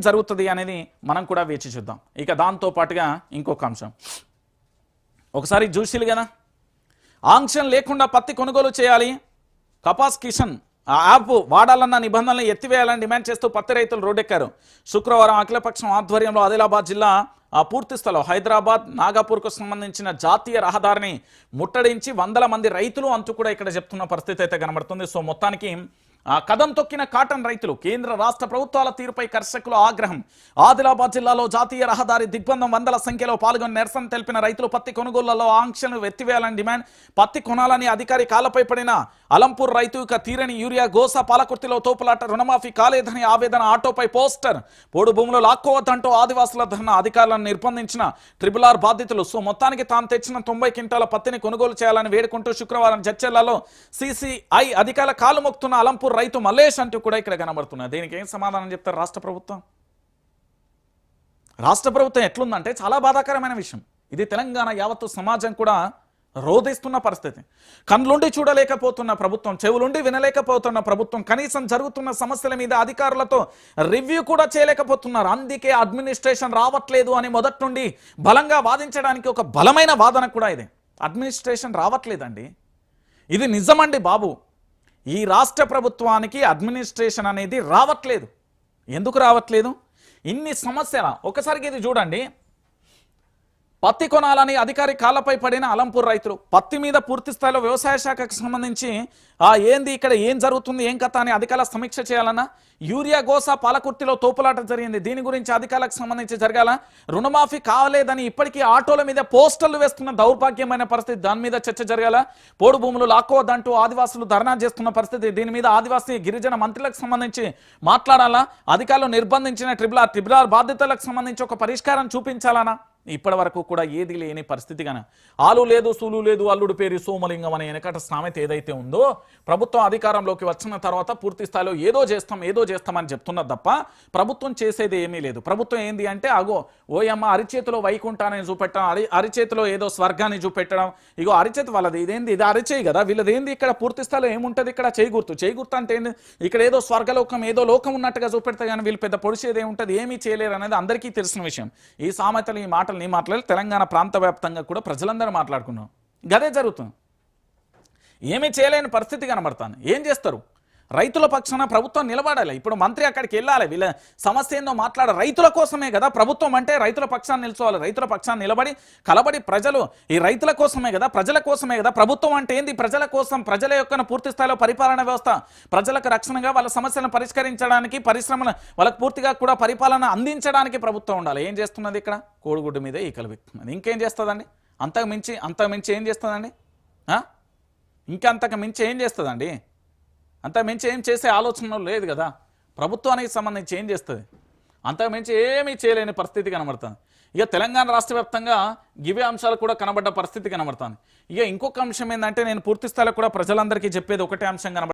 జరుగుతుంది అనేది మనం కూడా వేచి చూద్దాం. ఇక దాంతో పాటుగా ఇంకొక అంశం. ఒకసారి చూసిలు కదా? ఆంక్షన్ లేకుండా పత్తి కొనుగోలు చేయాలి. కపాస్ కిషన్ ఆ యాప్ వాడాలన్న నిబంధనలు ఎత్తివేయాలని డిమాండ్ చేస్తూ పత్తి రైతులు రోడ్డెక్కారు. శుక్రవారం అఖిలపక్షం ఆధ్వర్యంలో ఆదిలాబాద్ జిల్లా ఆ పూర్తి స్థలం హైదరాబాద్ నాగపూర్కు సంబంధించిన జాతీయ రహదారిని ముట్టడించి వందల మంది రైతులు అంటూ కూడా ఇక్కడ చెప్తున్న పరిస్థితి అయితే కనబడుతుంది. సో మొత్తానికి ఆ కదం తొక్కిన కాటన్ రైతులు కేంద్ర రాష్ట్ర ప్రభుత్వాల తీరుపై కర్షకుల ఆగ్రహం. ఆదిలాబాద్ జిల్లాలో జాతీయ రహదారి దిగ్బంధం వందల సంఖ్యలో పాల్గొని నిరసన తెలిపిన రైతులు పత్తి కొనుగోళ్ళలో ఆంక్షలు ఎత్తివేయాలని డిమాండ్. పత్తి కొనాలని అధికారి కాలపై పడిన అలంపూర్ రైతు ఇక తీరని యూరియా గోస పాలకుర్తిలో తోపులాట రుణమాఫీ కాలేదని ఆవేదన ఆటోపై పోస్టర్. పోడు భూములు లాక్కోవద్దంటూ ఆదివాసుల ధర్నా అధికారులను నిర్బంధించిన ట్రిపుల్ ఆర్ బాధితులు. సో మొత్తానికి తాను తెచ్చిన తొంభై క్వింటాల పత్తిని కొనుగోలు చేయాలని వేడుకుంటూ శుక్రవారం జడ్చెల్లాలో సిసిఐ అధికారుల కాలు మొక్కుతున్న అలంపూర్ రైతు మల్లేష్ అంటూ కూడా ఇక్కడ కనబడుతున్నారు దీనికి ఏం సమాధానం చెప్తారు రాష్ట్ర ప్రభుత్వం? రాష్ట్ర ప్రభుత్వం ఎట్లుందంటే చాలా బాధాకరమైన విషయం. ఇది తెలంగాణ యావత్తు సమాజం కూడా రోధిస్తున్న పరిస్థితి. కళ్ళుండి చూడలేకపోతున్న ప్రభుత్వం చెవులుండి వినలేకపోతున్న ప్రభుత్వం కనీసం జరుగుతున్న సమస్యల మీద అధికారులతో రివ్యూ కూడా చేయలేకపోతున్నారు. అందుకే అడ్మినిస్ట్రేషన్ రావట్లేదు అని మొదటి నుండి బలంగా వాదించడానికి ఒక బలమైన వాదన కూడా ఇది. అడ్మినిస్ట్రేషన్ రావట్లేదండి. ఇది నిజమండి బాబు. ఈ రాష్ట్ర ప్రభుత్వానికి అడ్మినిస్ట్రేషన్ అనేది రావట్లేదు. ఎందుకు రావట్లేదు? ఇన్ని సమస్యల ఒకసారికి ఇది చూడండి. పత్తి కొనాలని అధికారి కాళ్ళపై పడిన అలంపూర్ రైతులు. పత్తి మీద పూర్తి స్థాయిలో వ్యవసాయ శాఖకు సంబంధించి ఆ ఏంది ఇక్కడ ఏం జరుగుతుంది ఏం కథ అని అధికారుల సమీక్ష చేయాలన్నా యూరియా గోసా పాలకుర్తిలో తోపులాట జరిగింది. దీని గురించి అధికారులకు సంబంధించి జరగాల రుణమాఫీ కావలేదని ఇప్పటికీ ఆటోల మీద పోస్టర్లు వేస్తున్న దౌర్భాగ్యమైన పరిస్థితి. దాని మీద చర్చ జరగాల. పోడు భూములు లాక్కోవద్దంటూ ఆదివాసులు ధర్నా చేస్తున్న పరిస్థితి. దీని మీద ఆదివాసీ గిరిజన మంత్రులకు సంబంధించి మాట్లాడాలా. అధికారులు నిర్బంధించిన ట్రిబుల్ ఆర్ ట్రిబుల్ ఆర్ బాధ్యతలకు సంబంధించి ఒక పరిష్కారం చూపించాలనా ఇప్పటి వరకు కూడా ఏది లేని పరిస్థితి కానీ ఆలు లేదు సూలు లేదు అల్లుడు పేరు సోమలింగం అనే వెనకట సామెత ఏదైతే ఉందో ప్రభుత్వం అధికారంలోకి వచ్చిన తర్వాత పూర్తి స్థాయిలో ఏదో చేస్తాం ఏదో చేస్తామని చెప్తున్నారు తప్ప ప్రభుత్వం చేసేది ఏమీ లేదు. ప్రభుత్వం ఏంది అంటే అగో ఓయమ్మ అరిచేతిలో వైకుంఠాన్ని చూపెట్టడం అరి అరిచేతిలో ఏదో స్వర్గాన్ని చూపెట్టడం ఇగో అరిచేతి వాళ్ళది ఇదేంది ఇది అరిచేయి కదా వీళ్ళదేంది ఇక్కడ పూర్తి స్థాయిలో ఏముంటది ఇక్కడ? చేయగుర్తు చేయగుర్తు అంటే ఏంది? ఇక్కడ ఏదో స్వర్గలోకం ఏదో లోకం ఉన్నట్టుగా చూపెడతా కానీ వీళ్ళు పెద్ద పొడిచేది ఏముంటుంది? ఏమీ చేయలేరు అనేది అందరికీ తెలిసిన విషయం. ఈ సామెతలు ఈ మాటలు నీ మాట్లాడి తెలంగాణ ప్రాంత వ్యాప్తంగా కూడా ప్రజలందరూ మాట్లాడుకున్నాం. గదే జరుగుతుంది. ఏమీ చేయలేని పరిస్థితి కనబడతాను ఏం చేస్తారు? రైతుల పక్షాన ప్రభుత్వం నిలబడాలి. ఇప్పుడు మంత్రి అక్కడికి వెళ్ళాలి. వీళ్ళ సమస్య ఏందో మాట్లాడ రైతుల కోసమే కదా ప్రభుత్వం అంటే రైతుల పక్షాన్ని నిల్చోవాలి. రైతుల పక్షాన్ని నిలబడి కలబడి ప్రజలు ఈ రైతుల కోసమే కదా ప్రజల కోసమే కదా. ప్రభుత్వం అంటే ఏంది? ప్రజల కోసం ప్రజల యొక్క పూర్తి స్థాయిలో పరిపాలన వ్యవస్థ. ప్రజలకు రక్షణగా వాళ్ళ సమస్యలను పరిష్కరించడానికి పరిశ్రమలు వాళ్ళకు పూర్తిగా కూడా పరిపాలన అందించడానికి ప్రభుత్వం ఉండాలి. ఏం చేస్తున్నది ఇక్కడ? కోడిగుడ్డు మీదే ఈకలు పెట్టుకున్నది. ఇంకేం చేస్తుందండి? అంతకు మించి అంతకు మించి ఏం చేస్తుందండి? ఇంకా అంతకు మించి ఏం చేస్తుందండి? అంత మించి ఏం చేసే ఆలోచన లేదు కదా. ప్రభుత్వానికి సంబంధించి ఏం చేస్తుంది? అంతకుమించి ఏమీ చేయలేని పరిస్థితి కనబడుతుంది. ఇక తెలంగాణ రాష్ట్ర వ్యాప్తంగా గివే అంశాలు కూడా కనబడ్డ పరిస్థితి కనబడుతుంది. ఇక ఇంకొక అంశం ఏంటంటే నేను పూర్తి స్థాయిలో కూడా ప్రజలందరికీ చెప్పేది ఒకటే అంశం కనబడుతుంది.